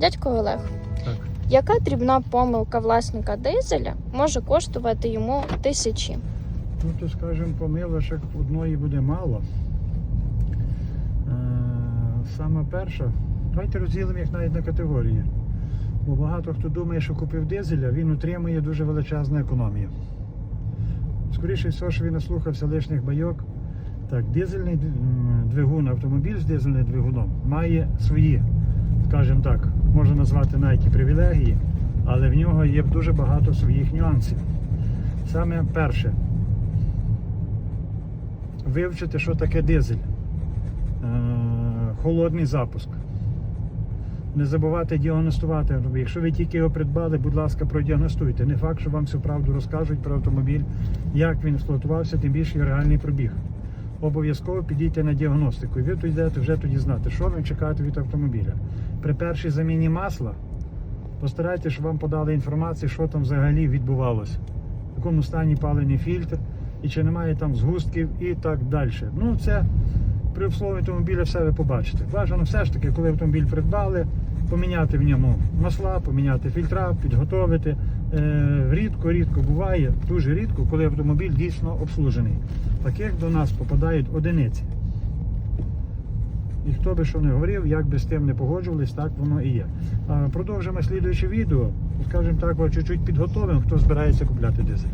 Дядько Олег, Так. яка дрібна помилка власника дизеля може коштувати йому тисячі? Ну, то скажімо, помилочок одної буде мало. Е, Саме перша, давайте розділимо їх навіть на категорії. Бо багато хто думає, що купив дизеля, він отримує дуже величезну економію. Скоріше всього, що він наслухався лишніх байок. Так, дизельний двигун, автомобіль з дизельним двигуном має свої, скажімо так, можна назвати і привілегії, але в нього є дуже багато своїх нюансів. Саме перше, вивчити, що таке дизель, Е, холодний запуск. Не забувати діагностувати. Якщо ви тільки його придбали, будь ласка, продіагностуйте. Не факт, що вам всю правду розкажуть про автомобіль, як він експлуатувався, тим більше і реальний пробіг. Обов'язково підійте на діагностику, і ви йдете вже тоді знати, що ви чекаєте від автомобіля. При першій заміні масла постарайтеся, щоб вам подали інформацію, що там взагалі відбувалося, в якому стані палений фільтр, і чи немає там згустків і так далі. Ну, це при обслуговуванні автомобіля все ви побачите. Бажано все ж таки, коли автомобіль придбали, поміняти в ньому масла, поміняти фільтра, підготовити. Е, рідко, рідко буває, дуже рідко, коли автомобіль дійсно обслужений. Таких до нас попадають одиниці. І хто би що не говорив, як би з тим не погоджувались, так воно і є. Продовжимо слідуюче відео. Скажімо так, чуть-чуть підготовимо, хто збирається купляти дизель.